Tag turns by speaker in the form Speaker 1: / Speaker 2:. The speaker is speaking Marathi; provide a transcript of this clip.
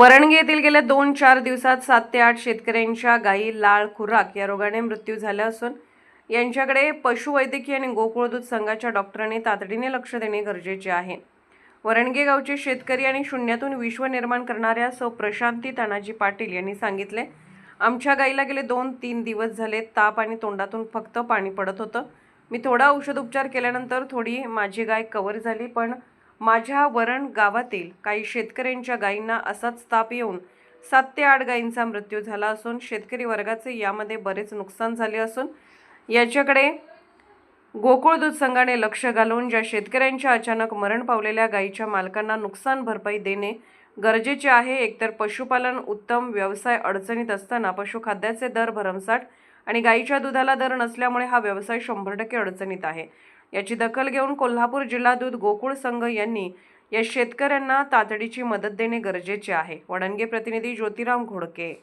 Speaker 1: वरणगे येथील गेल्या दोन चार दिवसात सात ते आठ शेतकऱ्यांच्या गायी लाळ खुराक या रोगाने मृत्यू झाला असून यांच्याकडे पशुवैद्यकीय आणि गोकुळदूत संघाच्या डॉक्टरांनी तातडीने लक्ष देणे गरजेचे आहे. वरणगे गावचे शेतकरी आणि शून्यातून विश्व निर्माण करणाऱ्या सौ प्रशांती तानाजी पाटील यांनी सांगितले आमच्या गाईला गेले दोन तीन दिवस झाले ताप आणि तोंडातून फक्त पाणी पडत होतं. मी थोडा औषधोपचार केल्यानंतर थोडी माझी गाय कव्हर झाली पण माझ्या वरण गावातील काही शेतकऱ्यांच्या गायींना असाच ताप येऊन सात ते आठ गायींचा मृत्यू झाला असून शेतकरी वर्गाचे यामध्ये बरेच नुकसान झाले असून याच्याकडे गोकुळ दूध संघाने लक्ष घालून ज्या शेतकऱ्यांच्या अचानक मरण पावलेल्या गायीच्या मालकांना नुकसान भरपाई देणे गरजेचे आहे एकतर पशुपालन उत्तम व्यवसाय अडचणीत असताना पशुखाद्याचे दर भरमसाठ आणि गाईच्या दुधाला दर नसल्यामुळे हा व्यवसाय शंभर टक्के अडचणीत आहे. याची दखल घेऊन कोल्हापूर जिल्हा दूध गोकुळ संघ यांनी या शेतकऱ्यांना तातडीची मदत देणे गरजेचे आहे. वडणगे प्रतिनिधी ज्योतिराम घोडके.